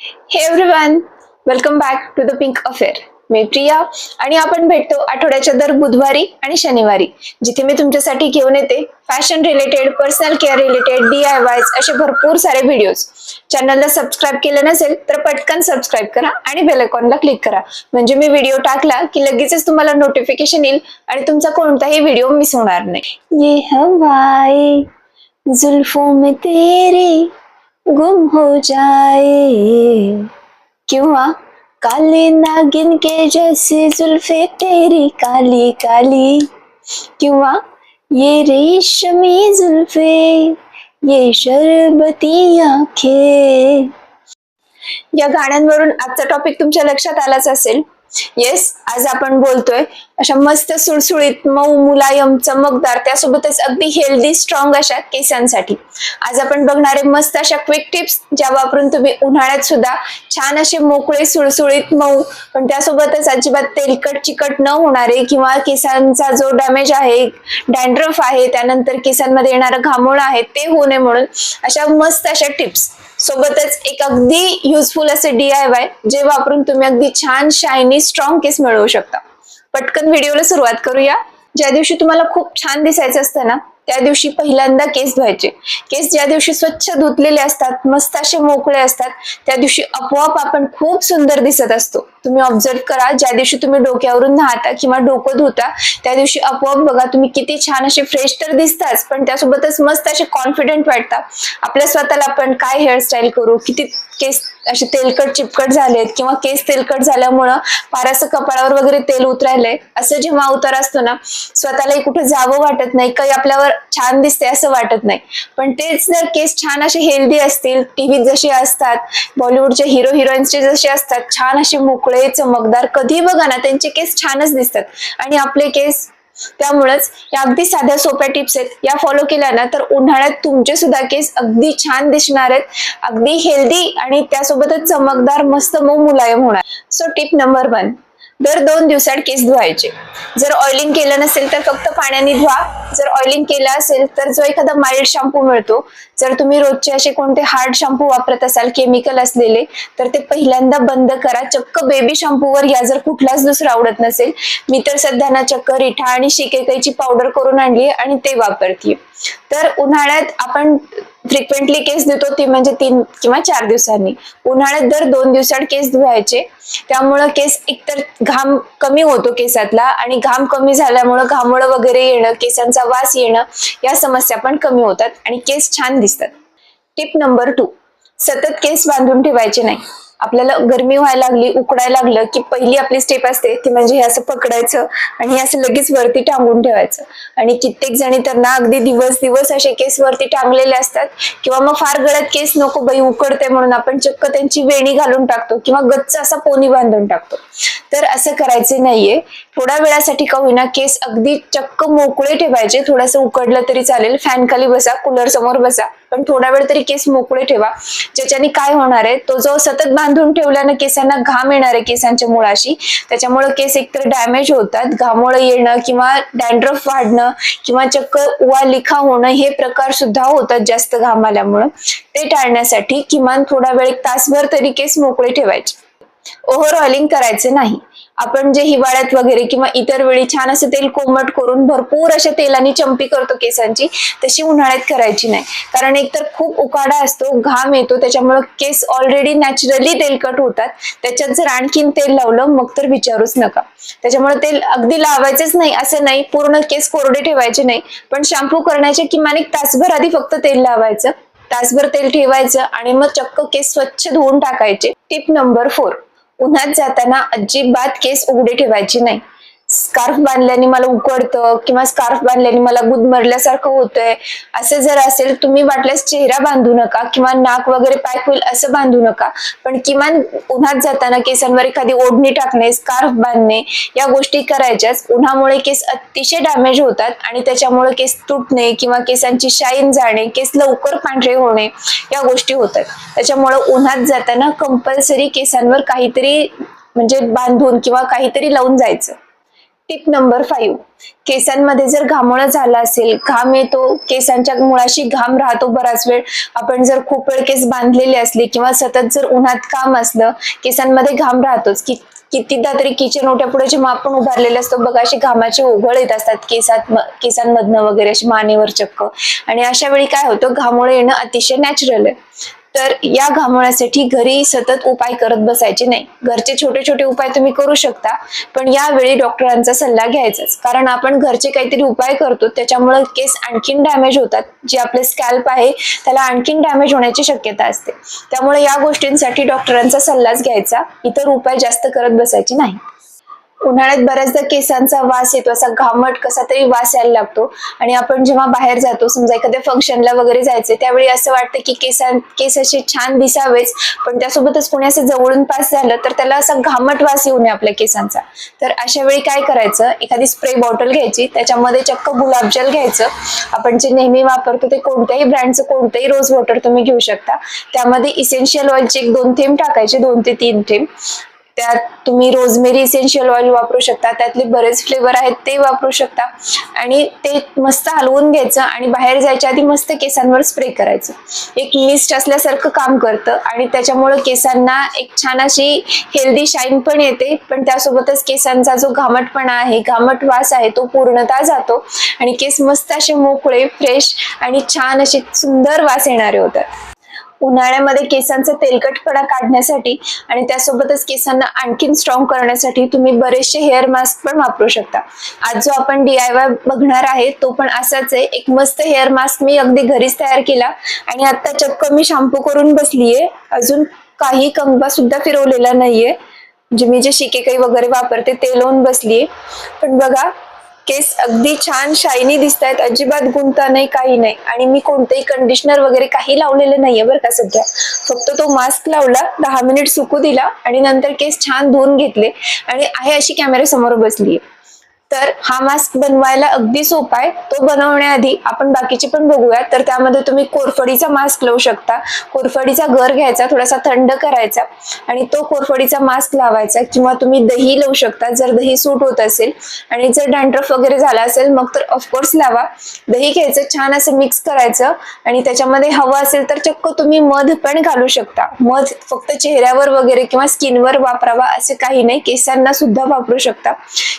Hey everyone welcome back to the pink affair मी प्रिया आणि आपण भेटतो आठवड्याच्या दर बुधवारी आणि शनिवारी जिथे मी तुमच्यासाठी घेऊन येते fashion related personal care related D I Ys असे भरपूर सारे व्हिडिओज चॅनलला सबस्क्राईब केलं नसेल तर पटकन सबस्क्राईब करा आणि बेल आयकॉनला क्लिक करा. म्हणजे मी व्हिडिओ टाकला की लगेचच तुम्हाला नोटिफिकेशन येईल आणि तुमचा कोणताही व्हिडिओ मिस होणार नाही. ये हवाई जुल्फों में तेरे गुम हो जाए। किंवा काले नागिन के जैसे जुल्फे तेरी काली काली। किंवा ये रेशमी जुल्फे ये शरबती आखे। या गाण्यांवरून आजचा टॉपिक तुमच्या लक्षात आलाच असेल. येस आज आपण बोलतोय अशा मस्त सुळसुळीत मऊ मुलायम चमकदार त्यासोबतच अगदी हेल्दी स्ट्रॉंग अशा केसांसाठी. आज आपण बघणारे मस्त अशा क्विक टिप्स ज्या वापरून तुम्ही उन्हाळ्यात सुद्धा छान असे मोकळे सुळसुळीत मऊ पण त्यासोबतच अजिबात तेलकट चिकट न होणारे किंवा केसांचा जो डॅमेज आहे डॅन्ड्रफ आहे त्यानंतर केसांमध्ये येणारं घामोळ आहे ते होऊ नये म्हणून अशा मस्त अशा टिप्स सोबतच एक अगदी युजफुल असे डी आय वाय जे वापरून तुम्ही अगदी छान शायनी स्ट्रॉंग केस मिळवू शकता. पटकन व्हिडिओला सुरुवात करूया. ज्या दिवशी तुम्हाला खूप छान दिसायचं असतं ना त्या दिवशी पहिल्यांदा केस धुवायचे. केस ज्या दिवशी स्वच्छ धुतलेले असतात मस्त असे मोकळे असतात त्या दिवशी आपोआप आपण खूप सुंदर दिसत असतो. तुम्ही ऑब्झर्व करा ज्या दिवशी तुम्ही डोक्यावरून नहाता किंवा डोकं धुता त्या दिवशी आपोआप बघा तुम्ही किती छान असे फ्रेश तर दिसताच पण त्यासोबतच मस्त असे कॉन्फिडेंट वाटता. आपल्या स्वतःला आपण काय हेअरस्टाईल करू किती केस असे तेलकट चिपकट झालेत किंवा केस तेलकट झाल्यामुळं फारसं कपाळावर वगैरे तेल उतरायलंय. असं जेव्हा उतार असतो ना स्वतःलाही कुठे जावं वाटत नाही काही आपल्यावर छान दिसते असं वाटत नाही. पण तेच जर केस छान असे हेल्दी असतील टीव्हीत जसे असतात बॉलिवूडचे हिरो हिरोईन्सचे जसे असतात छान असे मोकळे चमकदार कधी बघा ना त्यांचे केस छानच दिसतात. आणि आपले केस त्यामुळेच या अगदी साध्या सोप्या टिप्स आहेत. या फॉलो केल्या ना तर उन्हाळ्यात तुमचे सुद्धा केस अगदी छान दिसणार आहेत. अगदी हेल्दी आणि त्यासोबतच चमकदार मस्त मऊ मुलायम होणार. सो टिप नंबर वन दर दोन दिवसात केस धुवायचे. जर ऑइलिंग केलं नसेल तर फक्त पाण्याने धुवा. जर ऑइलिंग केलं असेल तर जो एखादा माइल्ड शॅम्पू मिळतो. जर तुम्ही रोजचे असे कोणते हार्ड शॅम्पू वापरत असाल केमिकल असलेले तर ते पहिल्यांदा बंद करा. चक्क बेबी शॅम्पूवर या जर कुठलाच दुसरा आवडत नसेल मी तर सध्या ना चक्क रिठा आणि शिकेकाईची पावडर करून आणली आणि ते वापरते तर उन्हाळ्यात आपण फ्रिक्वेंटली केस धुतो ती म्हणजे तीन किंवा चार दिवसांनी. उन्हाळ्यात दर दोन दिवसात केस धुवायचे. त्यामुळं केस एकतर घाम कमी होतो केसातला आणि घाम कमी झाल्यामुळं घामोळ वगैरे येणं केसांचा वास येणं या समस्या पण कमी होतात आणि केस छान दिसतात. टिप नंबर टू सतत केस बांधून ठेवायचे नाही. आपल्याला गरमी व्हायला लागली उकडायला लागलं की पहिली आपली स्टेप असते ती म्हणजे हे असं पकडायचं आणि हे असं लगेच वरती टांगून ठेवायचं. आणि कित्येक जणी तर ना अगदी दिवस दिवस असे केस वरती टांगलेले असतात किंवा मग फार गळ्यात केस नको बाई उकडते म्हणून आपण चक्क त्यांची वेणी घालून टाकतो किंवा गच्च असा पोनी बांधून टाकतो. तर असं करायचे नाहीये. थोड्या वेळासाठी का होईना केस अगदी चक्क मोकळे ठेवायचे. थोडंसं उकडलं तरी चालेल. फॅन खाली बसा कूलर समोर बसा. पण थोडा वेळ तरी केस मोकळे ठेवा. ज्याच्याने काय होणार आहे तो जो सतत बांधून ठेवल्यानं केसांना घाम येणार आहे केसांच्या मुळाशी. त्याच्यामुळे केस एकतर डॅमेज होतात. घामोळं येणं किंवा डॅन्ड्रफ वाढणं किंवा चक्क उवा लिखा होणं हे प्रकार सुद्धा होतात जास्त घाम आल्यामुळं. ते टाळण्यासाठी किमान थोडा वेळ एक तासभर तरी केस मोकळे ठेवायचे. ओव्हर ऑइलिंग करायचे नाही. आपण जे हिवाळ्यात वगैरे किंवा इतर वेळी छान असं तेल कोमट करून भरपूर अशा तेलाने चंपी करतो केसांची तशी उन्हाळ्यात करायची नाही. कारण एकतर खूप उकाडा असतो घाम येतो त्याच्यामुळे केस ऑलरेडी नॅचरली तेलकट होतात. त्याच्यात जर आणखीन तेल लावलं मग तर विचारूच नका. त्याच्यामुळे तेल अगदी लावायचेच नाही असं नाही पूर्ण केस कोरडे ठेवायचे नाही. पण शॅम्पू करण्याच्या किमान एक तासभर आधी फक्त तेल लावायचं. तासभर तेल ठेवायचं आणि मग चक्क केस स्वच्छ धुवून टाकायचे. टिप नंबर फोर उन्हात जाताना अजिबात केस उघडे ठेवायचे नाही. स्कार्फ बांधल्याने मला उकडतं किंवा स्कार्फ बांधल्याने मला गुदमरल्यासारखं होतंय. असं जर असेल तुम्ही वाटल्यास चेहरा बांधू नका किंवा नाक वगैरे पॅक होईल असं बांधू नका. पण किमान उन्हात जाताना केसांवर एखादी ओढणी टाकणे स्कार्फ बांधणे या गोष्टी करायच्याच. उन्हामुळे केस अतिशय डॅमेज होतात आणि त्याच्यामुळे केस तुटणे किंवा केसांची शाईन जाणे केस लवकर पांढरे होणे या गोष्टी होतात. त्याच्यामुळे उन्हात जाताना कंपल्सरी केसांवर काहीतरी म्हणजे बांधून किंवा काहीतरी लावून जायचं. टिप नंबर फाईव्ह केसांमध्ये जर घामोळा झाला असेल घाम येतो केसांच्या मुळाशी घाम राहतो बराच वेळ. आपण जर खूप वेळ केस बांधलेले असले किंवा सतत जर उन्हात काम असलं केसांमध्ये घाम राहतोच. की कितीदा तरी किचन ओट्या पुढे जेव्हा आपण उभारलेले असतो बघा अशी घामाचे ओघळ येत असतात. केसात केसांमधनं वगैरे अशी मानेवर चक्क. आणि अशा वेळी काय होतं? घामोळे येणं अतिशय नॅचरल आहे. तर या घामोळ्यासाठी घरी सतत उपाय करत बसायचे नाही. घरचे छोटे छोटे उपाय तुम्ही करू शकता पण यावेळी डॉक्टरांचा सल्ला घ्यायचाच. कारण आपण घरचे काहीतरी उपाय करतो त्याच्यामुळे केस आणखीन डॅमेज होतात. जे आपले स्कॅल्प आहे त्याला आणखीन डॅमेज होण्याची शक्यता असते. त्यामुळे या गोष्टींसाठी डॉक्टरांचा सल्लाच घ्यायचा. इतर उपाय जास्त करत बसायचे नाही. उन्हाळ्यात बऱ्याचदा केसांचा वास येतो असा घामट कसा तरी वास यायला लागतो. आणि आपण जेव्हा बाहेर जातो समजा एखाद्या फंक्शनला वगैरे जायचे त्यावेळी असं वाटतं की केसां केस असे छान दिसावेच पण त्यासोबतच कोणी असं जवळून पास झालं तर त्याला असा घामट वास येऊ नये आपल्या केसांचा. तर अशा वेळी काय करायचं एखादी स्प्रे बॉटल घ्यायची त्याच्यामध्ये चक्क गुलाबजल घ्यायचं. आपण जे नेहमी वापरतो ते कोणत्याही ब्रँडचं कोणतंही रोज वॉटर तुम्ही घेऊ शकता. त्यामध्ये इसेन्शियल ऑइलचे एक दोन थेंब टाकायचे दोन ते तीन थेंब. त्यात तुम्ही रोजमेरी इसेन्शियल ऑइल वापरू शकता. त्यातले बरेच फ्लेवर आहेत ते वापरू शकता. आणि ते मस्त हलवून घ्यायचं आणि बाहेर जायच्या आधी मस्त केसांवर स्प्रे करायचं. एक मिस्ट असल्यासारखं काम करतं आणि त्याच्यामुळे केसांना एक छान अशी हेल्दी शाईन पण येते. पण त्यासोबतच केसांचा जो घामटपणा आहे घामट वास आहे तो पूर्णतः जातो. आणि केस मस्त असे मोकळे फ्रेश आणि छान असे सुंदर वास येणारे होतात. उन्हाळ्यामध्ये केसांचा तेलकटपणा काढण्यासाठी आणि त्यासोबतच केसांना आणखीन स्ट्रॉंग करण्यासाठी तुम्ही बरेचसे हेअर मास्क पण वापरू शकता. आज जो आपण डी आय वाय बघणार आहे तो पण असाच आहे. एक मस्त हेअर मास्क मी अगदी घरीच तयार केला आणि आता चक्क मी शॅम्पू करून बसलीये. अजून काही कंगवा सुद्धा फिरवलेला नाहीये. म्हणजे मी जे शिकेकाई वगैरे वापरते ते लावून बसलीये. पण बघा केस अगदी छान शायनी दिसत आहेत अजिबात गुंता नाही काही नाही. आणि मी कोणतेही कंडिशनर वगैरे काही लावलेलं नाहीये बरं का सध्या. फक्त तो मास्क लावला दहा मिनिट सुकू दिला आणि नंतर केस छान धुवून घेतले. आणि आहे अशी कॅमेरा समोर बसली तर हा मास्क बनवायला अगदी सोपा आहे. तो बनवण्याआधी आपण बाकीचे पण बघूया. तर त्यामध्ये तुम्ही कोरफडीचा मास्क लावू शकता. कोरफडीचा घर घ्यायचा थोडासा थंड करायचा आणि तो कोरफडीचा मास्क लावायचा किंवा तुम्ही दही लावू शकता जर दही सूट होत असेल. आणि जर डॅन्ड्रफ वगैरे झाला असेल मग तर ऑफकोर्स लावा. दही घ्यायचं छान असं मिक्स करायचं आणि त्याच्यामध्ये हवं असेल तर चक्क तुम्ही मध पण घालू शकता. मध फक्त चेहऱ्यावर वगैरे किंवा स्किनवर वापरावा असे काही नाही. केसांना सुद्धा वापरू शकता.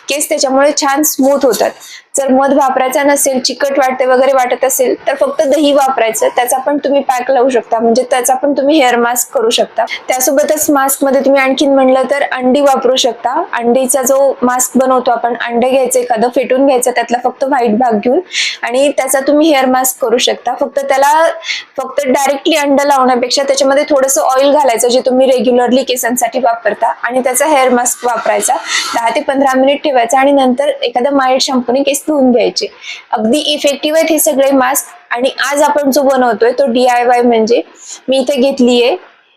केस त्याच्यामुळे छान स्मूथ होतात. जर मध वापरायचा नसेल चिकट वाटते वगैरे वाटत असेल तर फक्त दही वापरायचं. त्याचा पण तुम्ही पॅक लावू शकता. म्हणजे त्याचा पण तुम्ही हेअर मास्क करू शकता. त्यासोबतच मास्कमध्ये तुम्ही आणखीन म्हणलं तर अंडी वापरू शकता. अंडीचा जो मास्क बनवतो आपण अंडे घ्यायचं एखादं फेटून घ्यायचं त्यातला फक्त व्हाईट भाग घेऊन आणि त्याचा तुम्ही हेअर मास्क करू शकता. फक्त त्याला फक्त डायरेक्टली अंड लावण्यापेक्षा त्याच्यामध्ये थोडंसं ऑइल घालायचं जे तुम्ही रेग्युलरली केसांसाठी वापरता आणि त्याचा हेअर मास्क वापरायचा. दहा ते पंधरा मिनिट ठेवायचा आणि नंतर एखादा माइल्ड शॅम्पूने केस धुवून घ्यायचे. अगदी इफेक्टिव्ह आहेत हे सगळे मास्क आणि आज आपण जो बनवतोय तो डी आय वाय म्हणजे मी इथे घेतलीये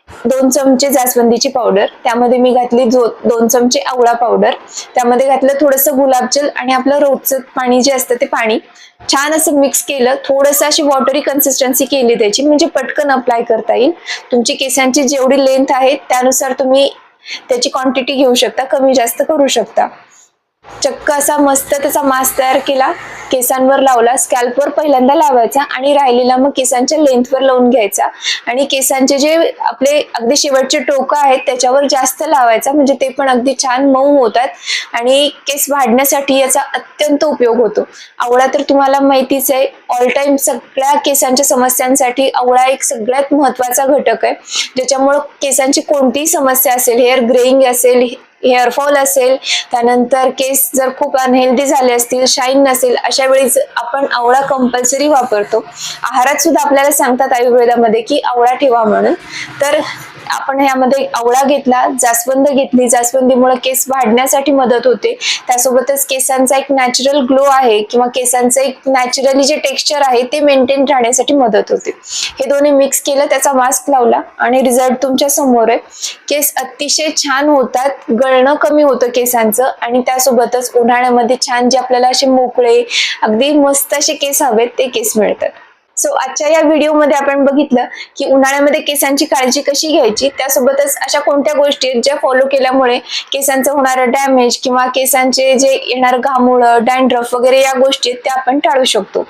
दोन चमचे जास्वंदीची पावडर त्यामध्ये मी घातली दोन चमचे आवळा पावडर त्यामध्ये घातलं थोडंसं गुलाबजल आणि आपलं रोजचं पाणी जे असतं ते पाणी. छान असं मिक्स केलं. थोडंसं अशी वॉटरी कन्सिस्टन्सी केली त्याची. म्हणजे पटकन अप्लाय करता येईल. तुमची केसांची जेवढी लेंथ आहे त्यानुसार तुम्ही त्याची क्वांटिटी घेऊ शकता. कमी जास्त करू शकता. चक्क असा मस्त त्याचा मास्क तयार केला. केसांवर लावला स्कॅल्पवर पहिल्यांदा लावायचा आणि राहिलेला मग केसांच्या लेंथवर लावून घ्यायचा. आणि केसांचे जे आपले अगदी शेवटचे टोकं आहेत त्याच्यावर जास्त लावायचा म्हणजे ते पण अगदी छान मऊ होतात. आणि केस वाढण्यासाठी याचा अत्यंत उपयोग होतो. आवळा तर तुम्हाला माहितीच आहे ऑल टाइम सगळ्या केसांच्या समस्यांसाठी आवळा एक सगळ्यात महत्त्वाचा घटक आहे. ज्याच्यामुळं केसांची कोणतीही समस्या असेल हेअर ग्रेइंग असेल हेअरफॉल असेल त्यानंतर केस जर खूप अनहेल्दी झाले असतील शाईन नसेल अशा वेळीच आपण आवळा कंपल्सरी वापरतो. आहारात सुद्धा आपल्याला सांगतात आयुर्वेदामध्ये की आवळा ठेवा म्हणून. तर आपण ह्यामध्ये आवळा घेतला जास्वंद घेतली. जास्वंदीमुळे केस वाढण्यासाठी मदत होते. त्यासोबतच केसांचा एक नॅचरल ग्लो आहे किंवा केसांचं एक नॅचरली जे टेक्स्चर आहे ते मेंटेन राहण्यासाठी मदत होते. हे दोन्ही मिक्स केलं त्याचा मास्क लावला आणि रिझल्ट तुमच्यासमोर आहे. केस अतिशय छान होतात गळणं कमी होतं केसांचं आणि त्यासोबतच उन्हाळ्यामध्ये छान जे आपल्याला असे मोकळे अगदी मस्त असे केस हवेत ते केस मिळतात. सो आजच्या या व्हिडिओमध्ये आपण बघितलं की उन्हाळ्यामध्ये केसांची काळजी कशी घ्यायची? त्यासोबतच अशा कोणत्या गोष्टी आहेत ज्या फॉलो केल्यामुळे केसांचं होणारं डॅमेज किंवा केसांचे जे येणार घामुळं डॅन्ड्रफ वगैरे या गोष्टी आहेत त्या आपण टाळू शकतो.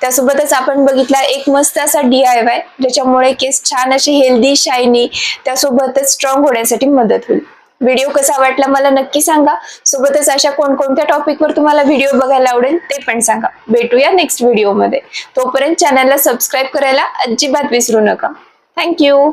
त्यासोबतच आपण बघितला एक मस्त असा डी आय वाय ज्याच्यामुळे केस छान अशी हेल्दी शायनी त्यासोबतच स्ट्रॉंग होण्यासाठी मदत होईल. व्हिडिओ कसा वाटला मला नक्की सांगा. सोबतच अशा कोणकोणत्या टॉपिकवर तुम्हाला व्हिडिओ बघायला आवडेल ते पण सांगा. भेटूया नेक्स्ट व्हिडिओमध्ये तोपर्यंत चॅनलला सबस्क्राईब करायला अजिबात विसरू नका. थँक्यू